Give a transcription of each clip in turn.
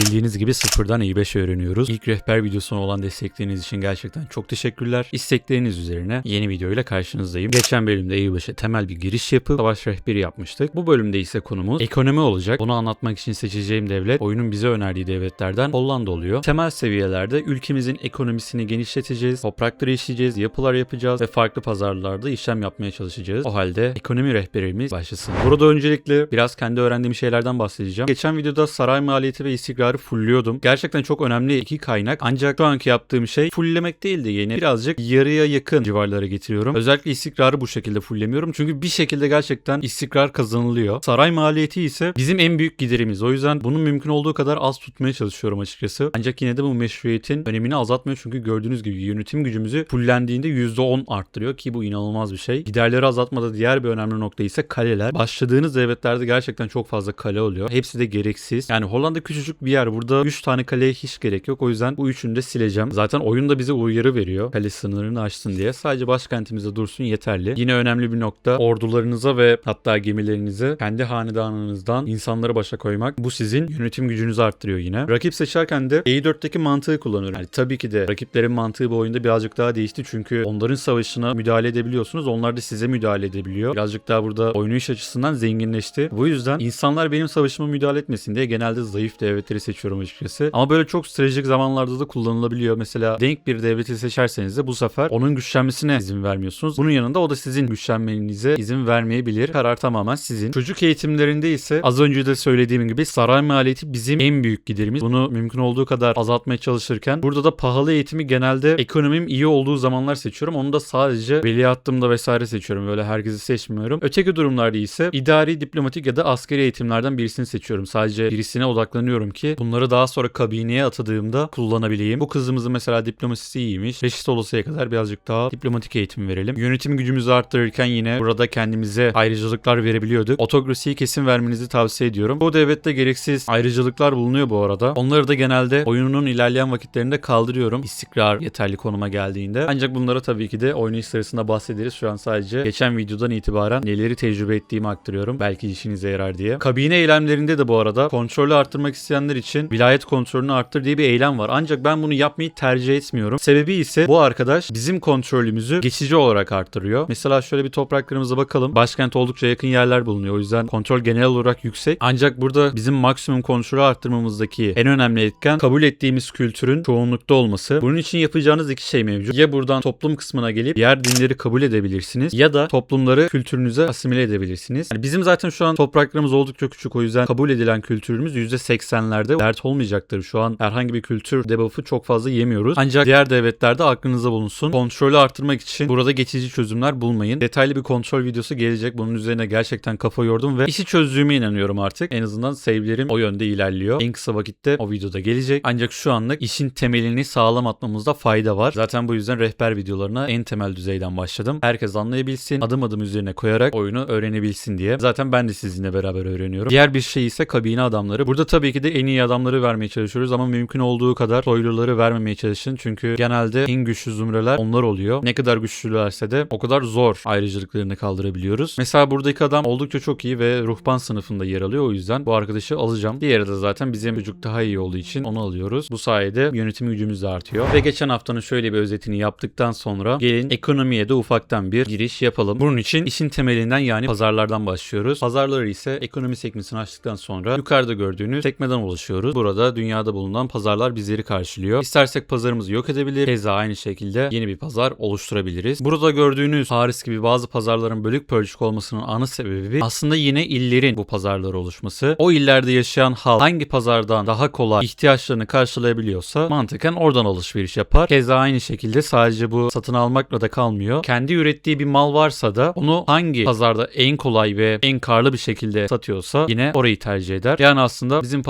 Bildiğiniz gibi sıfırdan i5 öğreniyoruz. İlk rehber videosuna olan destekleriniz için gerçekten çok teşekkürler. İstekleriniz üzerine yeni videoyla karşınızdayım. Geçen bölümde i5'e temel bir giriş yapıp savaş rehberi yapmıştık. Bu bölümde ise konumuz ekonomi olacak. Bunu anlatmak için seçeceğim devlet oyunun bize önerdiği devletlerden Hollanda oluyor. Temel seviyelerde ülkemizin ekonomisini genişleteceğiz, toprakları işleyeceğiz, yapılar yapacağız ve farklı pazarlarda işlem yapmaya çalışacağız. O halde ekonomi rehberimiz başlasın. Burada öncelikle biraz kendi öğrendiğim şeylerden bahsedeceğim. Geçen videoda saray maliyeti ve istikrarı fullliyordum. Gerçekten çok önemli iki kaynak. Ancak şu anki yaptığım şey fulllemek değil de yeni birazcık yarıya yakın civarlara getiriyorum. Özellikle istikrarı bu şekilde fulllemiyorum. Çünkü bir şekilde gerçekten istikrar kazanılıyor. Saray maliyeti ise bizim en büyük giderimiz. O yüzden bunun mümkün olduğu kadar az tutmaya çalışıyorum açıkçası. Ancak yine de bu meşruiyetin önemini azaltmıyor. Çünkü gördüğünüz gibi yönetim gücümüzü fullendiğinde %10 arttırıyor ki bu inanılmaz bir şey. Giderleri azaltmada diğer bir önemli nokta ise kaleler. Başladığınız devletlerde gerçekten çok fazla kale oluyor. Hepsi de gereksiz. Yani Hollanda küçücük bir yer. Burada 3 tane kaleye hiç gerek yok. O yüzden bu üçünü de sileceğim. Zaten oyun da bize uyarı veriyor. Kale sınırını aşsın diye. Sadece başkentimizde dursun yeterli. Yine önemli bir nokta ordularınıza ve hatta gemilerinize kendi hanedanınızdan insanları başa koymak. Bu sizin yönetim gücünüzü arttırıyor yine. Rakip seçerken de E4'teki mantığı kullanıyorum. Yani tabii ki de rakiplerin mantığı bu oyunda birazcık daha değişti. Çünkü onların savaşına müdahale edebiliyorsunuz. Onlar da size müdahale edebiliyor. Birazcık daha burada oynayış açısından zenginleşti. Bu yüzden insanlar benim savaşıma müdahale etmesin diye genelde zayıf devletleri açıkçası. Ama böyle çok stratejik zamanlarda da kullanılabiliyor. Mesela denk bir devleti seçerseniz de bu sefer onun güçlenmesine izin vermiyorsunuz. Bunun yanında o da sizin güçlenmenize izin vermeyebilir. Karar tamamen sizin. Çocuk eğitimlerinde ise az önce de söylediğim gibi saray maliyeti bizim en büyük giderimiz. Bunu mümkün olduğu kadar azaltmaya çalışırken burada da pahalı eğitimi genelde ekonomim iyi olduğu zamanlar seçiyorum. Onu da sadece veliahtımda vesaire seçiyorum. Böyle herkesi seçmiyorum. Öteki durumlarda ise idari, diplomatik ya da askeri eğitimlerden birisini seçiyorum. Sadece birisine odaklanıyorum ki bunları daha sonra kabineye atadığımda kullanabileyim. Bu kızımızın mesela diplomasisi iyiymiş. Reşit olasıya kadar birazcık daha diplomatik eğitim verelim. Yönetim gücümüzü arttırırken yine burada kendimize ayrıcalıklar verebiliyorduk. Otokrasiyi kesin vermenizi tavsiye ediyorum. Bu devlette gereksiz ayrıcalıklar bulunuyor bu arada. Onları da genelde oyunun ilerleyen vakitlerinde kaldırıyorum. İstikrar yeterli konuma geldiğinde. Ancak bunlara tabii ki de oynayış sırasında bahsederiz. Şu an sadece geçen videodan itibaren neleri tecrübe ettiğimi aktarıyorum. Belki işinize yarar diye. Kabine eylemlerinde de bu arada kontrolü arttırmak isteyenler için vilayet kontrolünü arttır diye bir eylem var. Ancak ben bunu yapmayı tercih etmiyorum. Sebebi ise bu arkadaş bizim kontrolümüzü geçici olarak arttırıyor. Mesela şöyle bir topraklarımıza bakalım. Başkent oldukça yakın yerler bulunuyor. O yüzden kontrol genel olarak yüksek. Ancak burada bizim maksimum kontrolü arttırmamızdaki en önemli etken kabul ettiğimiz kültürün çoğunlukta olması. Bunun için yapacağınız iki şey mevcut. Ya buradan toplum kısmına gelip diğer dinleri kabul edebilirsiniz ya da toplumları kültürünüze asimile edebilirsiniz. Yani bizim zaten şu an topraklarımız oldukça küçük o yüzden kabul edilen kültürümüz %80'lerde dert olmayacaktır. Şu an herhangi bir kültür debuff'ı çok fazla yemiyoruz. Ancak diğer devletlerde aklınızda bulunsun. Kontrolü arttırmak için burada geçici çözümler bulmayın. Detaylı bir kontrol videosu gelecek. Bunun üzerine gerçekten kafa yordum ve işi çözdüğüme inanıyorum artık. En azından save'lerim o yönde ilerliyor. En kısa vakitte o videoda gelecek. Ancak şu anlık işin temelini sağlam atmamızda fayda var. Zaten bu yüzden rehber videolarına en temel düzeyden başladım. Herkes anlayabilsin, adım adım üzerine koyarak oyunu öğrenebilsin diye. Zaten ben de sizinle beraber öğreniyorum. Diğer bir şey ise kabine adamları. Burada tabii ki de en iyi adamları vermeye çalışıyoruz ama mümkün olduğu kadar soyluları vermemeye çalışın. Çünkü genelde en güçlü zümreler onlar oluyor. Ne kadar güçlülerse de o kadar zor ayrıcalıklarını kaldırabiliyoruz. Mesela buradaki adam oldukça çok iyi ve ruhban sınıfında yer alıyor. O yüzden bu arkadaşı alacağım. Diğeri de zaten bizim çocuk daha iyi olduğu için onu alıyoruz. Bu sayede yönetim gücümüz de artıyor. Ve geçen haftanın şöyle bir özetini yaptıktan sonra gelin ekonomiye de ufaktan bir giriş yapalım. Bunun için işin temelinden yani pazarlardan başlıyoruz. Pazarları ise ekonomi sekmesini açtıktan sonra yukarıda gördüğünüz sekmeden ulaşıyoruz. Burada dünyada bulunan pazarlar bizleri karşılıyor. İstersek pazarımızı yok edebilir. Keza aynı şekilde yeni bir pazar oluşturabiliriz. Burada gördüğünüz Paris gibi bazı pazarların bölük pörçük olmasının ana sebebi aslında yine illerin bu pazarları oluşması. O illerde yaşayan halk hangi pazardan daha kolay ihtiyaçlarını karşılayabiliyorsa mantıken oradan alışveriş yapar. Keza aynı şekilde sadece bu satın almakla da kalmıyor. Kendi ürettiği bir mal varsa da onu hangi pazarda en kolay ve en karlı bir şekilde satıyorsa yine orayı tercih eder. Yani aslında bizim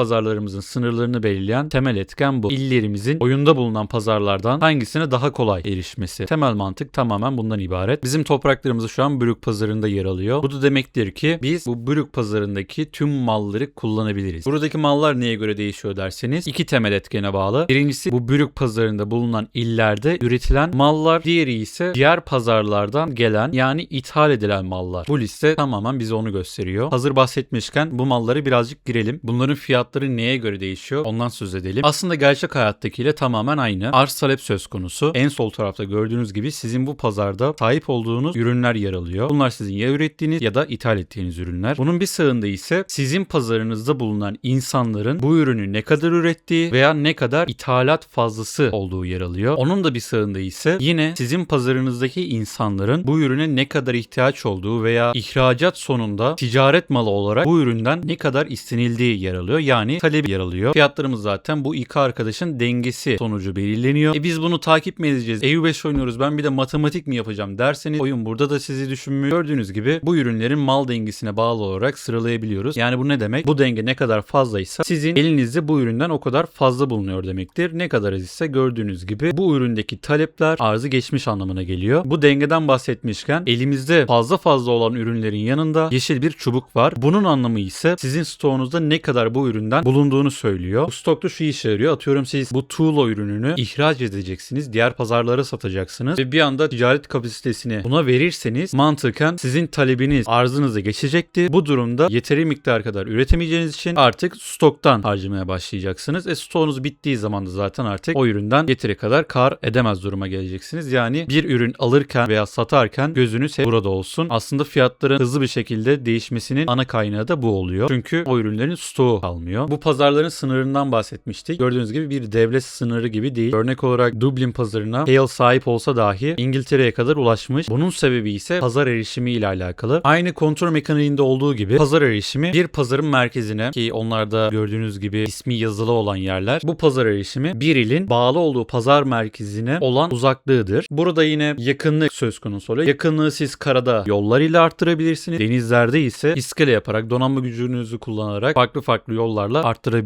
pazarlarımızın sınırlarını belirleyen temel etken bu. İllerimizin oyunda bulunan pazarlardan hangisine daha kolay erişmesi. Temel mantık tamamen bundan ibaret. Bizim topraklarımız şu an Brük pazarında yer alıyor. Bu da demektir ki biz bu Brük pazarındaki tüm malları kullanabiliriz. Buradaki mallar neye göre değişiyor derseniz iki temel etkene bağlı. Birincisi bu Brük pazarında bulunan illerde üretilen mallar. Diğeri ise diğer pazarlardan gelen yani ithal edilen mallar. Bu liste tamamen bize onu gösteriyor. Hazır bahsetmişken bu malları birazcık girelim. Bunların fiyatları neye göre değişiyor? Ondan söz edelim. Aslında gerçek hayattakiyle tamamen aynı. Arz talep söz konusu. En sol tarafta gördüğünüz gibi sizin bu pazarda sahip olduğunuz ürünler yer alıyor. Bunlar sizin ya ürettiğiniz ya da ithal ettiğiniz ürünler. Bunun bir sağında ise sizin pazarınızda bulunan insanların bu ürünü ne kadar ürettiği veya ne kadar ithalat fazlası olduğu yer alıyor. Onun da bir sağında ise yine sizin pazarınızdaki insanların bu ürüne ne kadar ihtiyaç olduğu veya ihracat sonunda ticaret malı olarak bu üründen ne kadar istenildiği yer alıyor. Yani talebi yer alıyor. Fiyatlarımız zaten bu iki arkadaşın dengesi sonucu belirleniyor. E biz bunu takip mi edeceğiz? EU5 oynuyoruz ben bir de matematik mi yapacağım derseniz oyun burada da sizi düşünmüyor. Gördüğünüz gibi bu ürünlerin mal dengesine bağlı olarak sıralayabiliyoruz. Yani bu ne demek? Bu denge ne kadar fazlaysa sizin elinizde bu üründen o kadar fazla bulunuyor demektir. Ne kadar az ise gördüğünüz gibi bu üründeki talepler arzı geçmiş anlamına geliyor. Bu dengeden bahsetmişken elimizde fazla fazla olan ürünlerin yanında yeşil bir çubuk var. Bunun anlamı ise sizin stoğunuzda ne kadar bu üründen bulunduğunu söylüyor. Bu stokta şu işe yarıyor. Atıyorum siz bu tuğla ürününü ihraç edeceksiniz. Diğer pazarlara satacaksınız. Ve bir anda ticaret kapasitesini buna verirseniz mantıken sizin talebiniz arzınıza geçecektir. Bu durumda yeteri miktar kadar üretemeyeceğiniz için artık stoktan harcamaya başlayacaksınız. E stoğunuz bittiği zaman da zaten artık o üründen yeteri kadar kar edemez duruma geleceksiniz. Yani bir ürün alırken veya satarken gözünüz hep burada olsun. Aslında fiyatların hızlı bir şekilde değişmesinin ana kaynağı da bu oluyor. Çünkü o ürünlerin stoğu kalmıyor. Bu pazarların sınırından bahsetmiştik. Gördüğünüz gibi bir devlet sınırı gibi değil. Örnek olarak Dublin pazarına Hale sahip olsa dahi İngiltere'ye kadar ulaşmış. Bunun sebebi ise pazar erişimi ile alakalı. Aynı kontrol mekaniğinde olduğu gibi pazar erişimi bir pazarın merkezine ki onlarda gördüğünüz gibi ismi yazılı olan yerler. Bu pazar erişimi bir ilin bağlı olduğu pazar merkezine olan uzaklığıdır. Burada yine yakınlık söz konusu oluyor. Yakınlığı siz karada yollar ile arttırabilirsiniz. Denizlerde ise iskele yaparak donanma gücünüzü kullanarak farklı farklı yollarla arttırabilirsiniz.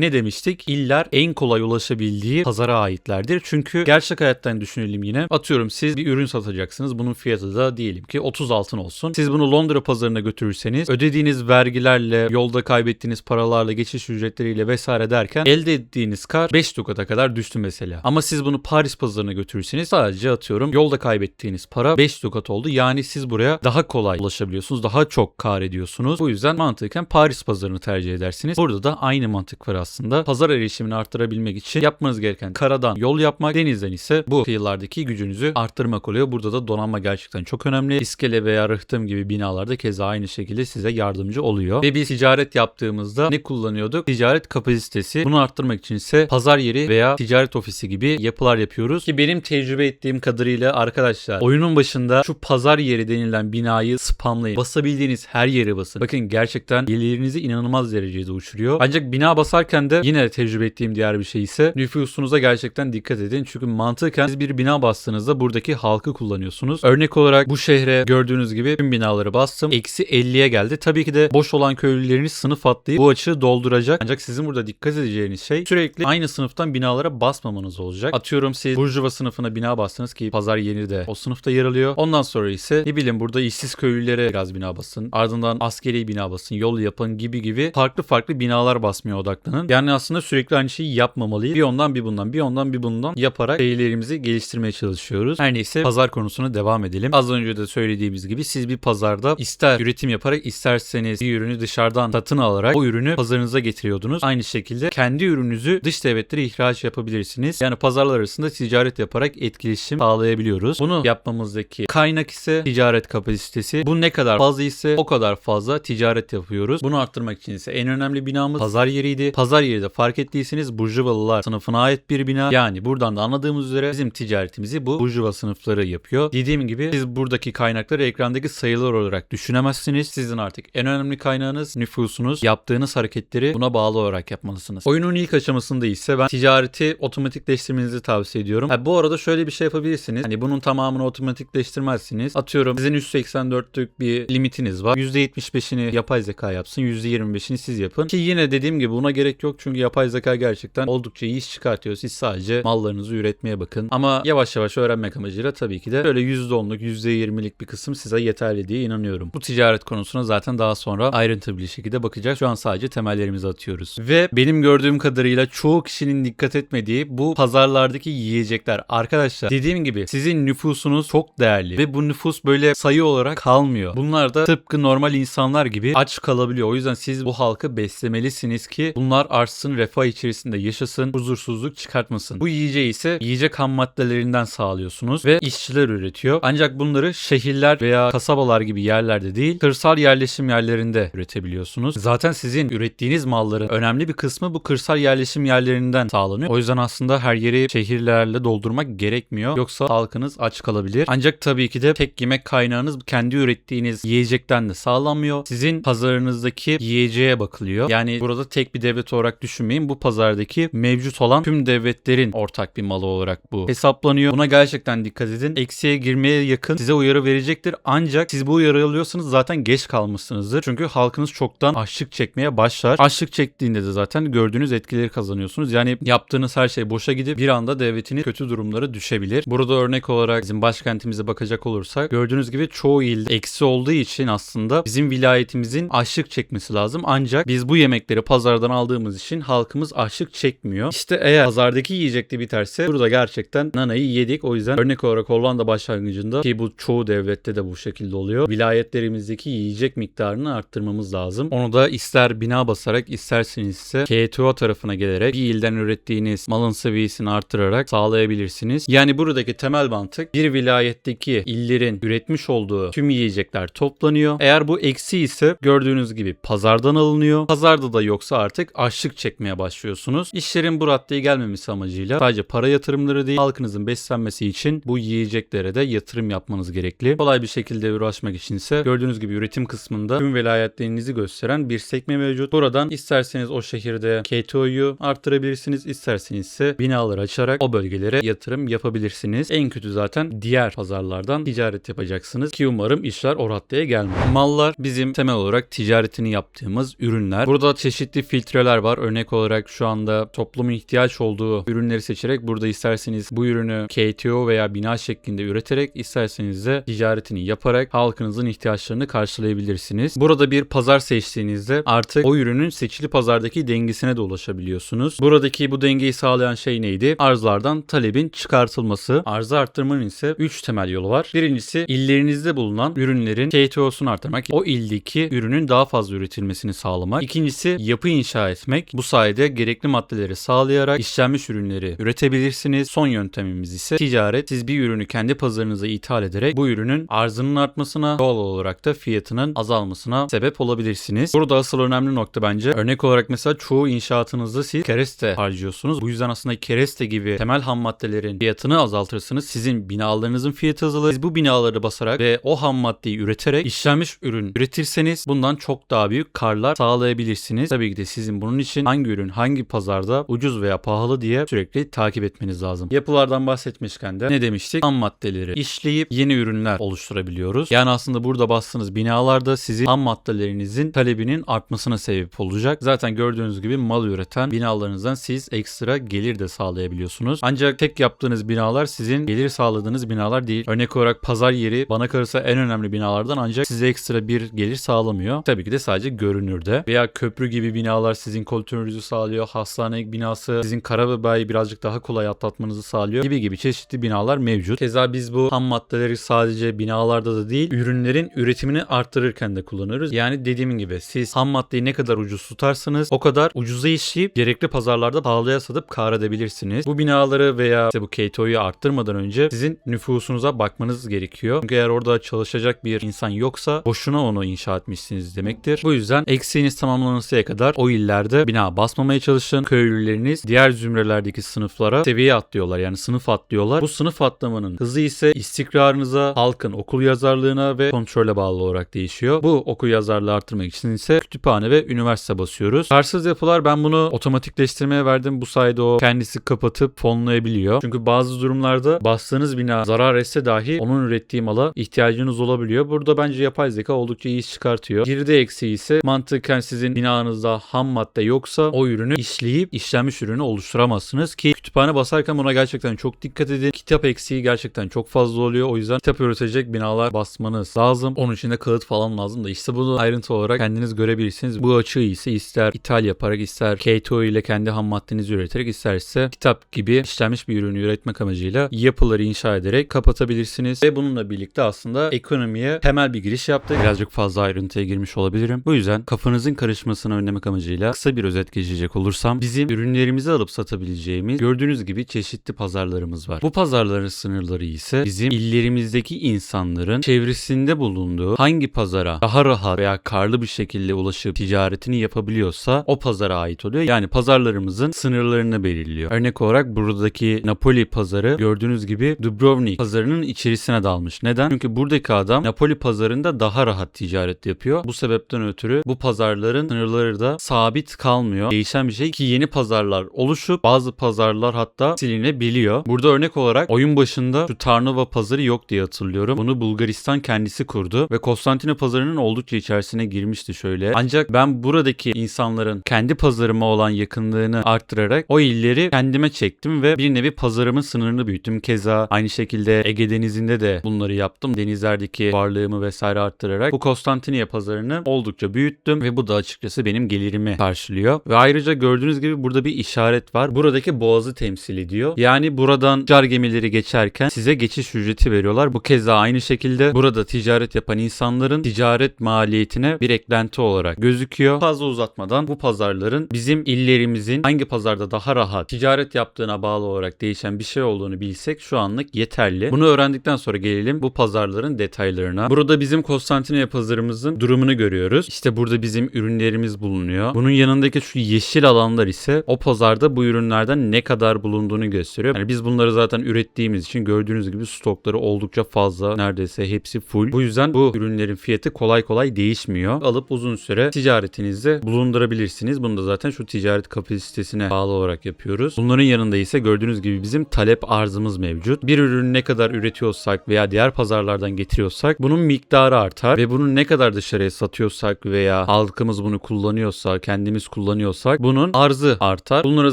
Ne demiştik? İller en kolay ulaşabildiği pazara aitlerdir. Çünkü gerçek hayattan düşünelim yine. Atıyorum siz bir ürün satacaksınız. Bunun fiyatı da diyelim ki 30 altın olsun. Siz bunu Londra pazarına götürürseniz ödediğiniz vergilerle, yolda kaybettiğiniz paralarla, geçiş ücretleriyle vesaire derken elde ettiğiniz kar 5 dukata kadar düştü mesela. Ama siz bunu Paris pazarına götürürseniz sadece atıyorum yolda kaybettiğiniz para 5 dukat oldu. Yani siz buraya daha kolay ulaşabiliyorsunuz. Daha çok kar ediyorsunuz. Bu yüzden mantıken Paris pazarını tercih edersiniz. Burada da aynı mantık var aslında. Pazar erişimini arttırabilmek için yapmanız gereken karadan yol yapmak, denizden ise bu kıyılardaki gücünüzü arttırmak oluyor. Burada da donanma gerçekten çok önemli. İskele veya rıhtım gibi binalarda keza aynı şekilde size yardımcı oluyor. Ve biz ticaret yaptığımızda ne kullanıyorduk? Ticaret kapasitesi. Bunu arttırmak için ise pazar yeri veya ticaret ofisi gibi yapılar yapıyoruz. Ki benim tecrübe ettiğim kadarıyla arkadaşlar oyunun başında şu pazar yeri denilen binayı spamlayın. Basabildiğiniz her yere basın. Bakın gerçekten gelirinizi inanılmaz derecede uçuruyor. Ancak bina basarken de yine tecrübe ettiğim diğer bir şey ise nüfusunuza gerçekten dikkat edin. Çünkü mantıken siz bir bina bastığınızda buradaki halkı kullanıyorsunuz. Örnek olarak bu şehre gördüğünüz gibi tüm binaları bastım. Eksi 50'ye geldi. Tabii ki de boş olan köylüleriniz sınıf atlayıp bu açığı dolduracak. Ancak sizin burada dikkat edeceğiniz şey sürekli aynı sınıftan binalara basmamanız olacak. Atıyorum siz Burjuva sınıfına bina bastınız ki pazar yeni de o sınıfta yer alıyor. Ondan sonra ise ne bileyim burada işsiz köylülere biraz bina basın. Ardından askeri bina basın, yol yapın gibi gibi farklı farklı binalar basmaya odaklanın. Yani aslında sürekli aynı şeyi yapmamalıyız. Bir ondan bir bundan, bir ondan bir bundan yaparak şeylerimizi geliştirmeye çalışıyoruz. Her neyse pazar konusuna devam edelim. Az önce de söylediğimiz gibi siz bir pazarda ister üretim yaparak isterseniz bir ürünü dışarıdan satın alarak o ürünü pazarınıza getiriyordunuz. Aynı şekilde kendi ürününüzü dış devletlere ihraç yapabilirsiniz. Yani pazarlar arasında ticaret yaparak etkileşim sağlayabiliyoruz. Bunu yapmamızdaki kaynak ise ticaret kapasitesi. Bu ne kadar fazla ise o kadar fazla ticaret yapıyoruz. Bunu arttırmak için ise en önemli binamız pazar yeriydi. Pazar yeri de fark ettiyseniz Burjuvalılar sınıfına ait bir bina. Yani buradan da anladığımız üzere bizim ticaretimizi bu Burjuva sınıfları yapıyor. Dediğim gibi siz buradaki kaynakları ekrandaki sayılar olarak düşünemezsiniz. Sizin artık en önemli kaynağınız nüfusunuz. Yaptığınız hareketleri buna bağlı olarak yapmalısınız. Oyunun ilk aşamasında ise ben ticareti otomatikleştirmenizi tavsiye ediyorum. Ha, bu arada şöyle bir şey yapabilirsiniz. Hani bunun tamamını otomatikleştirmezsiniz. Atıyorum sizin 184'lük bir limitiniz var. %75'ini yapay zeka yapsın. %25'ini siz yapın. Ki yine gibi buna gerek yok. Çünkü yapay zeka gerçekten oldukça iyi iş çıkartıyor. Siz sadece mallarınızı üretmeye bakın. Ama yavaş yavaş öğrenmek amacıyla tabii ki de böyle %10'luk %20'lik bir kısım size yeterli diye inanıyorum. Bu ticaret konusuna zaten daha sonra ayrıntılı bir şekilde bakacağız. Şu an sadece temellerimizi atıyoruz. Ve benim gördüğüm kadarıyla çoğu kişinin dikkat etmediği bu pazarlardaki yiyecekler. Arkadaşlar dediğim gibi sizin nüfusunuz çok değerli ve bu nüfus böyle sayı olarak kalmıyor. Bunlar da tıpkı normal insanlar gibi aç kalabiliyor. O yüzden siz bu halkı beslemelisiniz ki bunlar artsın, refah içerisinde yaşasın, huzursuzluk çıkartmasın. Bu yiyeceği ise yiyecek ham maddelerinden sağlıyorsunuz ve işçiler üretiyor. Ancak bunları şehirler veya kasabalar gibi yerlerde değil, kırsal yerleşim yerlerinde üretebiliyorsunuz. Zaten sizin ürettiğiniz malların önemli bir kısmı bu kırsal yerleşim yerlerinden sağlanıyor. O yüzden aslında her yeri şehirlerle doldurmak gerekmiyor. Yoksa halkınız aç kalabilir. Ancak tabii ki de tek yemek kaynağınız kendi ürettiğiniz yiyecekten de sağlanmıyor. Sizin pazarınızdaki yiyeceğe bakılıyor. Yani burada tek bir devlet olarak düşünmeyin. Bu pazardaki mevcut olan tüm devletlerin ortak bir malı olarak bu hesaplanıyor. Buna gerçekten dikkat edin. Eksiye girmeye yakın size uyarı verecektir. Ancak siz bu uyarı alıyorsanız zaten geç kalmışsınızdır. Çünkü halkınız çoktan açlık çekmeye başlar. Açlık çektiğinde de zaten gördüğünüz etkileri kazanıyorsunuz. Yani yaptığınız her şey boşa gidip bir anda devletinin kötü durumları düşebilir. Burada örnek olarak bizim başkentimize bakacak olursak gördüğünüz gibi çoğu ilde eksi olduğu için aslında bizim vilayetimizin açlık çekmesi lazım. Ancak biz bu yemekleri pazardan aldığımız için halkımız açlık çekmiyor. İşte eğer pazardaki yiyecek de biterse burada gerçekten nanayı yedik. O yüzden örnek olarak Hollanda başlangıcında ki bu çoğu devlette de bu şekilde oluyor. Vilayetlerimizdeki yiyecek miktarını arttırmamız lazım. Onu da ister bina basarak isterseniz ise KTO tarafına gelerek bir ilden ürettiğiniz malın seviyesini artırarak sağlayabilirsiniz. Yani buradaki temel mantık bir vilayetteki illerin üretmiş olduğu tüm yiyecekler toplanıyor. Eğer bu eksi ise gördüğünüz gibi pazardan alınıyor. Pazarda da yoksa artık açlık çekmeye başlıyorsunuz. İşlerin bu raddeye gelmemesi amacıyla sadece para yatırımları değil halkınızın beslenmesi için bu yiyeceklere de yatırım yapmanız gerekli. Kolay bir şekilde uğraşmak için ise gördüğünüz gibi üretim kısmında tüm velayetlerinizi gösteren bir sekme mevcut. Buradan isterseniz o şehirde KTO'yu arttırabilirsiniz. isterseniz ise binaları açarak o bölgelere yatırım yapabilirsiniz. En kötü zaten diğer pazarlardan ticaret yapacaksınız ki umarım işler o raddeye gelmez. Mallar bizim temel olarak ticaretini yaptığımız ürünler. Burada çeşitli filtreler var. Örnek olarak şu anda toplumun ihtiyaç olduğu ürünleri seçerek burada isterseniz bu ürünü KTO veya bina şeklinde üreterek isterseniz de ticaretini yaparak halkınızın ihtiyaçlarını karşılayabilirsiniz. Burada bir pazar seçtiğinizde artık o ürünün seçili pazardaki dengesine de ulaşabiliyorsunuz. Buradaki bu dengeyi sağlayan şey neydi? Arzlardan talebin çıkartılması. Arzı arttırmanın ise 3 temel yolu var. Birincisi illerinizde bulunan ürünlerin KTO'sunu arttırmak. O ildeki ürünün daha fazla üretilmesini sağlamak. İkincisi yapı inşa etmek. Bu sayede gerekli maddeleri sağlayarak işlenmiş ürünleri üretebilirsiniz. Son yöntemimiz ise ticaret. Siz bir ürünü kendi pazarınıza ithal ederek bu ürünün arzının artmasına doğal olarak da fiyatının azalmasına sebep olabilirsiniz. Burada asıl önemli nokta bence örnek olarak mesela çoğu inşaatınızda siz kereste harcıyorsunuz. Bu yüzden aslında kereste gibi temel ham maddelerin fiyatını azaltırsanız sizin binalarınızın fiyatı azalır. Siz bu binaları basarak ve o ham maddeyi üreterek işlenmiş ürün üretirseniz bundan çok daha büyük karlar sağlayabilirsiniz. Tabii ki de sizin bunun için hangi ürün hangi pazarda ucuz veya pahalı diye sürekli takip etmeniz lazım. Yapılardan bahsetmişken de ne demiştik? Ham maddeleri işleyip yeni ürünler oluşturabiliyoruz. Yani aslında burada bastığınız binalarda sizin ham maddelerinizin talebinin artmasına sebep olacak. Zaten gördüğünüz gibi mal üreten binalarınızdan siz ekstra gelir de sağlayabiliyorsunuz. Ancak tek yaptığınız binalar sizin gelir sağladığınız binalar değil. Örnek olarak pazar yeri bana kalırsa en önemli binalardan ancak size ekstra bir gelir sağlamıyor. Tabii ki de sadece görünürde. Veya köprü gibi binalar sizin kontrolünüzü sağlıyor. Hastane binası sizin kara birazcık daha kolay atlatmanızı sağlıyor gibi gibi çeşitli binalar mevcut. Keza biz bu ham maddeleri sadece binalarda da değil ürünlerin üretimini arttırırken de kullanıyoruz. Yani dediğim gibi siz ham maddeyi ne kadar ucuz tutarsanız o kadar ucuza işleyip gerekli pazarlarda pahalıya satıp kar edebilirsiniz. Bu binaları veya işte bu KTO'yu arttırmadan önce sizin nüfusunuza bakmanız gerekiyor. Çünkü eğer orada çalışacak bir insan yoksa boşuna onu inşa etmişsiniz demektir. Bu yüzden eksiğiniz tamamlanıncaya kadar o illerde bina basmamaya çalışın. Köylüleriniz diğer zümrelerdeki sınıflara seviye atlıyorlar. Yani sınıf atlıyorlar. Bu sınıf atlamanın hızı ise istikrarınıza, halkın okul yazarlığına ve kontrole bağlı olarak değişiyor. Bu okul yazarlığı arttırmak için ise kütüphane ve üniversite basıyoruz. Karsız yapılar ben bunu otomatikleştirmeye verdim. Bu sayede o kendisi kapatıp fonlayabiliyor. Çünkü bazı durumlarda bastığınız bina zarar etse dahi onun ürettiği mala ihtiyacınız olabiliyor. Burada bence yapay zeka oldukça iyi çıkartıyor. Girdi eksiği ise mantıken sizin binanızda ham madde yoksa o ürünü işleyip işlenmiş ürünü oluşturamazsınız ki Kütüphane basarken buna gerçekten çok dikkat edin. Kitap eksiği gerçekten çok fazla oluyor. O yüzden kitap üretecek binalar basmanız lazım. Onun için de kağıt falan lazım da işte bunu ayrıntı olarak kendiniz görebilirsiniz. Bu açığı ise ister ithal yaparak ister K2O ile kendi ham maddenizi üreterek isterse kitap gibi işlenmiş bir ürünü üretmek amacıyla yapıları inşa ederek kapatabilirsiniz. Ve bununla birlikte aslında ekonomiye temel bir giriş yaptık. Birazcık fazla ayrıntıya girmiş olabilirim. Bu yüzden kafanızın karışmasını önlemek amacıyla kısa bir özet geçecek olursam bizim ürünlerimizi alıp satabileceğimiz gördüğünüz gibi çeşitli pazarlarımız var. Bu pazarların sınırları ise bizim illerimizdeki insanların çevresinde bulunduğu hangi pazara daha rahat veya karlı bir şekilde ulaşıp ticaretini yapabiliyorsa o pazara ait oluyor. Yani pazarlarımızın sınırlarını belirliyor. Örnek olarak buradaki Napoli pazarı gördüğünüz gibi Dubrovnik pazarının içerisine dalmış. Neden? Çünkü buradaki adam Napoli pazarında daha rahat ticaret yapıyor. Bu sebepten ötürü bu pazarların sınırları da sabit kalmıyor. Değişen bir şey ki yeni pazarlar oluşup bazı pazarlar hatta silinebiliyor. Burada örnek olarak oyun başında şu Tarnova pazarı yok diye hatırlıyorum. Bunu Bulgaristan kendisi kurdu ve Konstantine pazarının oldukça içerisine girmişti şöyle. Ancak ben buradaki insanların kendi pazarıma olan yakınlığını arttırarak o illeri kendime çektim ve bir nevi pazarımın sınırını büyüttüm. Keza aynı şekilde Ege Denizi'nde de bunları yaptım. Denizlerdeki varlığımı vesaire arttırarak bu Konstantiniye pazarını oldukça büyüttüm ve bu da açıkçası benim gelirimi karşılıyor. Ve ayrıca gördüğünüz gibi burada bir işaret var. Buradaki boğazı temsil ediyor. Yani buradan car gemileri geçerken size geçiş ücreti veriyorlar. Bu keza aynı şekilde burada ticaret yapan insanların ticaret maliyetine bir eklenti olarak gözüküyor. Fazla uzatmadan bu pazarların bizim illerimizin hangi pazarda daha rahat ticaret yaptığına bağlı olarak değişen bir şey olduğunu bilsek şu anlık yeterli. Bunu öğrendikten sonra gelelim bu pazarların detaylarına. Burada bizim Konstantiniye pazarımızın durumunu görüyoruz. İşte burada bizim ürünlerimiz bulunuyor. Bunun yanındaki şu yeşil alanlar ise o pazarda bu ürünlerden ne kadar bulunduğunu gösteriyor. Yani biz bunları zaten ürettiğimiz için gördüğünüz gibi stokları oldukça fazla. Neredeyse hepsi full. Bu yüzden bu ürünlerin fiyatı kolay kolay değişmiyor. Alıp uzun süre ticaretinizde bulundurabilirsiniz. Bunu da zaten şu ticaret kapasitesine bağlı olarak yapıyoruz. Bunların yanında ise gördüğünüz gibi bizim talep arzımız mevcut. Bir ürünü ne kadar üretiyorsak veya diğer pazarlardan getiriyorsak bunun miktarı artar ve bunu ne kadar dışarıya satıyorsak veya halkımız bunu kullanıyorsa, kendimiz kullanıyorsak bunun arzı artar. Bunları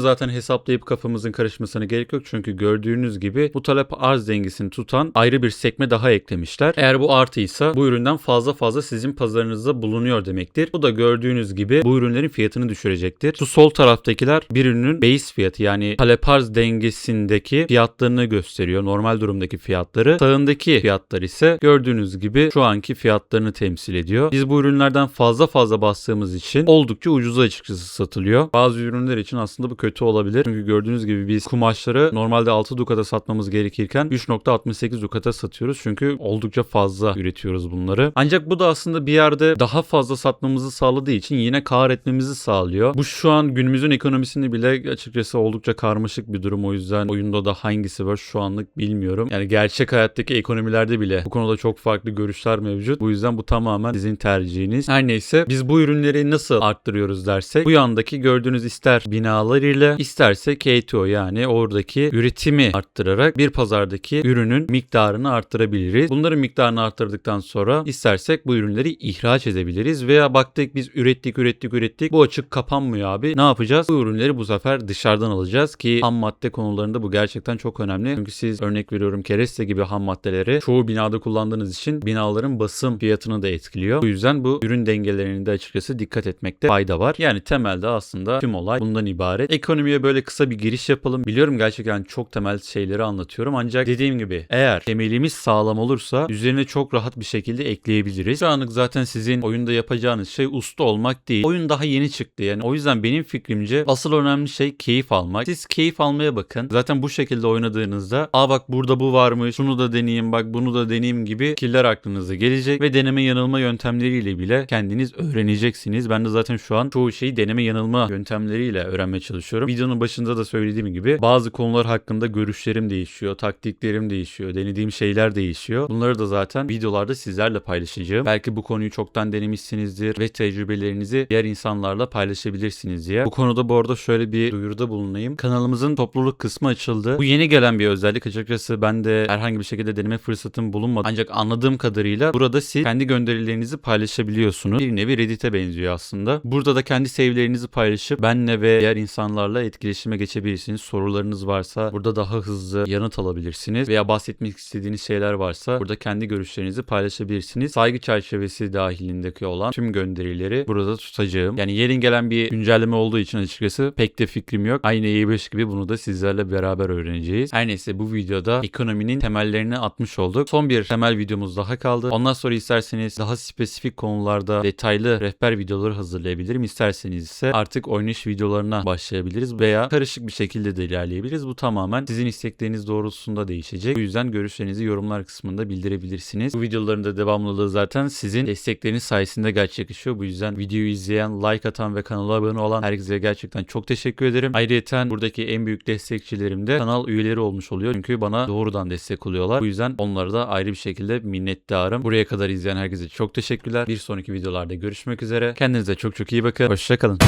zaten hesaplayıp kafamızın karışmasına gerek yok çünkü gördüğünüz gibi bu talep arz dengesini tutan ayrı bir sekme daha eklemişler. Eğer bu artıysa bu üründen fazla fazla sizin pazarınızda bulunuyor demektir. Bu da gördüğünüz gibi bu ürünlerin fiyatını düşürecektir. Şu sol taraftakiler bir ürünün base fiyatı yani talep arz dengesindeki fiyatlarını gösteriyor. Normal durumdaki fiyatları. Sağındaki fiyatlar ise gördüğünüz gibi şu anki fiyatlarını temsil ediyor. Biz bu ürünlerden fazla fazla bastığımız için oldukça ucuza açıkçası satılıyor. Bazı ürünler için aslında bu kötü olabilir. Çünkü gördüğünüz gibi biz kumaşları normalde 6 dukata satmamız gerekirken 3.68 dukata satıyoruz. Çünkü oldukça fazla üretiyoruz bunları. Ancak bu da aslında bir yerde daha fazla satmamızı sağladığı için yine kar etmemizi sağlıyor. Bu şu an günümüzün ekonomisini bile açıkçası oldukça karmaşık bir durum. O yüzden oyunda da hangisi var şu anlık bilmiyorum. Yani gerçek hayattaki ekonomilerde bile bu konuda çok farklı görüşler mevcut. Bu yüzden bu tamamen sizin tercihiniz. Her neyse biz bu ürünleri nasıl arttırıyoruz dersek bu yandaki gördüğünüz ister binalar ile isterse K2O yani oradaki üretimi arttırarak bir pazardaki ürünün miktarını arttırabiliriz. Bunların miktarını arttırdıktan sonra istersek bu ürünleri ihraç edebiliriz veya baktık biz ürettik ürettik ürettik bu açık kapanmıyor abi. Ne yapacağız? Bu ürünleri bu sefer dışarıdan alacağız ki ham madde konularında bu gerçekten çok önemli. Çünkü siz örnek veriyorum kereste gibi ham maddeleri çoğu binada kullandığınız için binaların basım fiyatını da etkiliyor. Bu yüzden bu ürün dengelerinde açıkçası dikkat etmekte fayda var. Yani temelde aslında tüm olay bundan ibaret. Ekonomiye böyle kısa bir giriş yapalım. Biliyorum gerçekten çok temel şeyleri anlatıyorum ancak dediğim gibi eğer temelimiz sağlam olursa üzerine çok rahat bir şekilde ekleyebiliriz. Şu anlık zaten sizin oyunda yapacağınız şey usta olmak değil. Oyun daha yeni çıktı yani. O yüzden benim fikrimce asıl önemli şey keyif almak. Siz keyif almaya bakın. Zaten bu şekilde oynadığınızda aa bak burada bu varmış şunu da deneyeyim bak bunu da deneyeyim gibi fikirler aklınıza gelecek ve deneme yanılma yöntemleriyle bile kendiniz öğreneceksiniz. Ben de zaten şu an çoğu şeyi deneme yanılma yöntemleriyle öğrenmeye çalışıyorum. Videonun başında da söylediğim gibi bazı konular hakkında görüşlerim değişiyor, taktiklerim değişiyor, denediğim şeyler değişiyor. Bunları da zaten videolarda sizlerle paylaşacağım. Belki bu konuyu çoktan denemişsinizdir ve tecrübelerinizi diğer insanlarla paylaşabilirsiniz diye. Bu konuda bu arada şöyle bir duyuruda bulunayım. Kanalımızın topluluk kısmı açıldı. Bu yeni gelen bir özellik. Açıkçası ben de herhangi bir şekilde deneme fırsatım bulunmadı. Ancak anladığım kadarıyla burada siz kendi gönderilerinizi paylaşabiliyorsunuz. Bir nevi Reddit'e benziyor aslında. Burada da kendi save'lerinizi paylaşıp benle ve diğer insanlarla etkileşime geçebilirsiniz değilsiniz. Sorularınız varsa burada daha hızlı yanıt alabilirsiniz. Veya bahsetmek istediğiniz şeyler varsa burada kendi görüşlerinizi paylaşabilirsiniz. Saygı çerçevesi dahilindeki olan tüm gönderileri burada tutacağım. Yani yerin gelen bir güncelleme olduğu için açıkçası pek de fikrim yok. Aynı E5 gibi bunu da sizlerle beraber öğreneceğiz. Her neyse bu videoda ekonominin temellerini atmış olduk. Son bir temel videomuz daha kaldı. Ondan sonra isterseniz daha spesifik konularda detaylı rehber videoları hazırlayabilirim. İsterseniz ise artık oynayış videolarına başlayabiliriz veya karışık bir şekilde de ilerleyebiliriz. Bu tamamen sizin istekleriniz doğrultusunda değişecek. Bu yüzden görüşlerinizi yorumlar kısmında bildirebilirsiniz. Bu videoların da devamlılığı zaten sizin destekleriniz sayesinde gerçekleşiyor. Bu yüzden videoyu izleyen, like atan ve kanala abone olan herkese gerçekten çok teşekkür ederim. Ayrıca buradaki en büyük destekçilerim de kanal üyeleri olmuş oluyor. Çünkü bana doğrudan destek oluyorlar. Bu yüzden onlara da ayrı bir şekilde minnettarım. Buraya kadar izleyen herkese çok teşekkürler. Bir sonraki videolarda görüşmek üzere. Kendinize çok çok iyi bakın. Hoşçakalın.